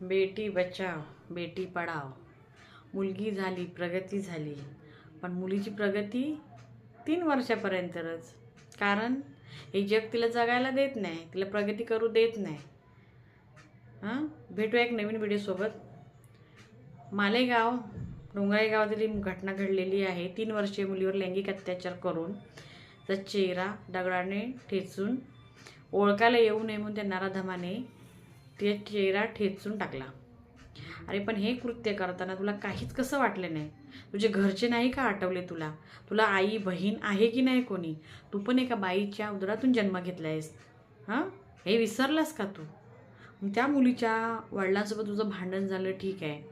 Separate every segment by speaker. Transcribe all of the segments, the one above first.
Speaker 1: बेटी बचाव बेटी पढाव मुलगी झाली प्रगती झाली. पण मुलीची प्रगती तीन वर्षापर्यंतच कारण हे जग तिला जगायला देत नाही तिला प्रगती करू देत नाही. हां? भेटूया एक नवीन व्हिडिओसोबत मालेगाव डोंगराईगावातील घटना घडलेली आहे. तीन वर्षीय मुलीवर लैंगिक अत्याचार करून त्याचा चेहरा दगडाने ठेचून ओळखायला येऊ नये म्हणून त्या नाराधमाने ते चेहरा ठेचून टाकला. अरे पण हे कृत्य करताना तुला काहीच कसं वाटलं नाही? तुझे घरचे नाही का आठवले तुला? तुला आई बहीण आहे की नाही कोणी? तू पण एका बाईच्या उदरातून जन्म घेतला आहेस हां? हे विसरलास का तू? त्या मुलीच्या वडिलांसोबत तुझं भांडण झालं ठीक आहे.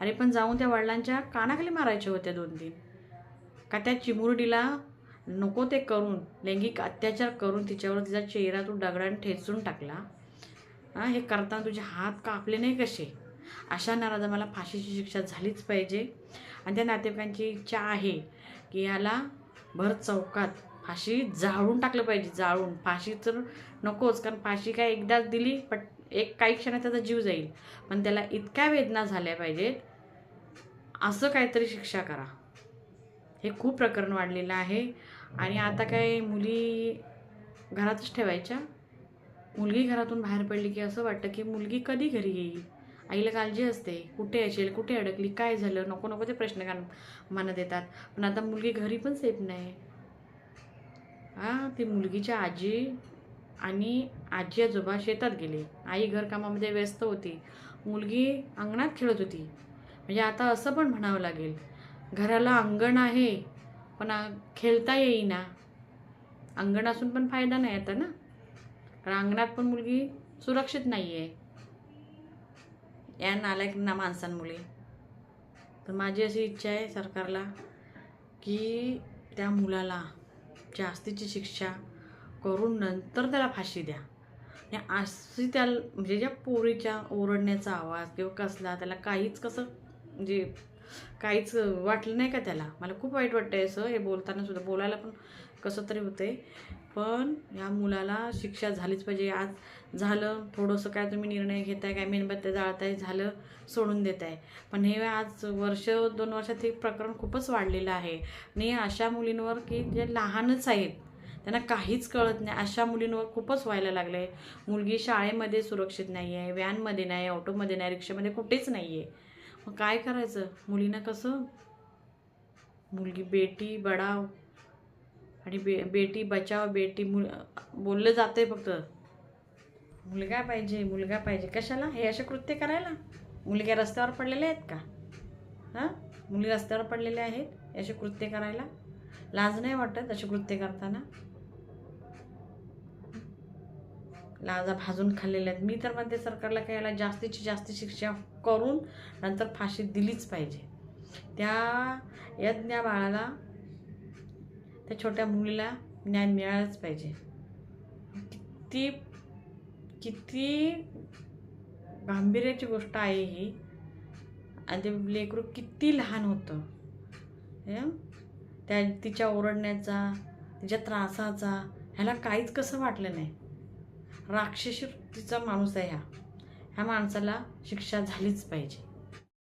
Speaker 1: अरे पण जाऊन त्या वडिलांच्या कानाखाली मारायच्या होत्या दोन तीन. का त्या चिमुरडीला नको ते करून लैंगिक अत्याचार करून तिच्यावर तिचा चेहरा तू दगडाने ठेचून टाकला? हां हे करताना तुझे हात कापले नाही कसे? अशा नाराजा फाशीची शिक्षा झालीच पाहिजे. आणि त्या नातेवाईकांची इच्छा आहे की याला भर चौकात फाशी जाळून टाकलं पाहिजे जाळून. फाशी तर नकोच कारण फाशी काय एकदाच दिली पण एक काही क्षणात त्याचा जीव जाईल. पण त्याला इतक्या वेदना झाल्या पाहिजेत. असं काहीतरी शिक्षा करा. हे खूप प्रकरण वाढलेलं आहे. आणि आता काय मुली घरातच ठेवायच्या? मुलगी घरातून बाहेर पडली की असं वाटतं की मुलगी कधी घरी येईल? आईला काळजी असते. कुठे असेल कुठे अडकली काय झालं? नको नको ते प्रश्न का मनात येतात. पण आता मुलगी घरी पण सेफ नाही. हां ती मुलगीच्या आजी आणि आजी आजोबा शेतात गेले. आई घरकामामध्ये व्यस्त होती. मुलगी अंगणात खेळत होती. म्हणजे आता असं पण म्हणावं लागेल. घराला अंगण आहे पण खेळता येईना. अंगण असून पण फायदा नाही आता ना? कारण अंगणात पण मुलगी सुरक्षित नाही आहे या नालायक ना माणसांमुळे तर माझी अशी इच्छा आहे सरकारला की त्या मुलाला जास्तीची शिक्षा करून नंतर त्याला फाशी द्या. आणि अशी त्या म्हणजे ज्या पोरीच्या ओरडण्याचा आवाज किंवा कसला त्याला काहीच कसं म्हणजे काहीच वाटलं नाही का त्याला? मला खूप वाईट वाटतं असं. हे बोलताना सुद्धा बोलायला पण कसं तरी होते. पण या मुलाला शिक्षा झालीच पाहिजे. आज झालं थोडंसं काय तुम्ही निर्णय घेताय काय मेणबत्त्या जाळताय झालं सोडून देत आहे पण हे आज वर्ष दोन वर्षात हे प्रकरण खूपच वाढलेलं आहे. आणि अशा मुलींवर की जे लहानच आहेत त्यांना काहीच कळत नाही. अशा मुलींवर खूपच व्हायला लागलं आहे मुलगी शाळेमध्ये सुरक्षित नाही आहे व्हॅनमध्ये नाही ऑटोमध्ये नाही रिक्षामध्ये कुठेच नाही आहे मग काय करायचं? मुलींना कसं? मुलगी बेटी बडाव आणि बे बेटी बचाव बेटी मुल बोललं जाते फक्त. मुलगा पाहिजे मुलगा पाहिजे. कशाला? हे असे कृत्य करायला? मुलग्या रस्त्यावर पडलेले आहेत का? हां? मुली रस्त्यावर पडलेल्या आहेत? असे कृत्य करायला? लाज नाही वाटत असे कृत्य करताना? लाजा भाजून खाल्लेल्या आहेत. मी तर म्हणते सरकारला काय याला जास्तीची जास्त शिक्षा करून नंतर फाशी दिलीच पाहिजे. त्या यज्ञ बाळाला त्या छोट्या मुलीला न्याय मिळालाच पाहिजे. किती किती गांभीर्याची गोष्ट आहे ही. आणि ते लेकरू किती लहान होतं. त्या तिच्या ओरडण्याचा तिच्या त्रासाचा ह्याला काहीच कसं वाटलं नाही. राक्षसी वृत्तीचा माणूस आहे ह्या ह्या माणसाला शिक्षा झालीच पाहिजे.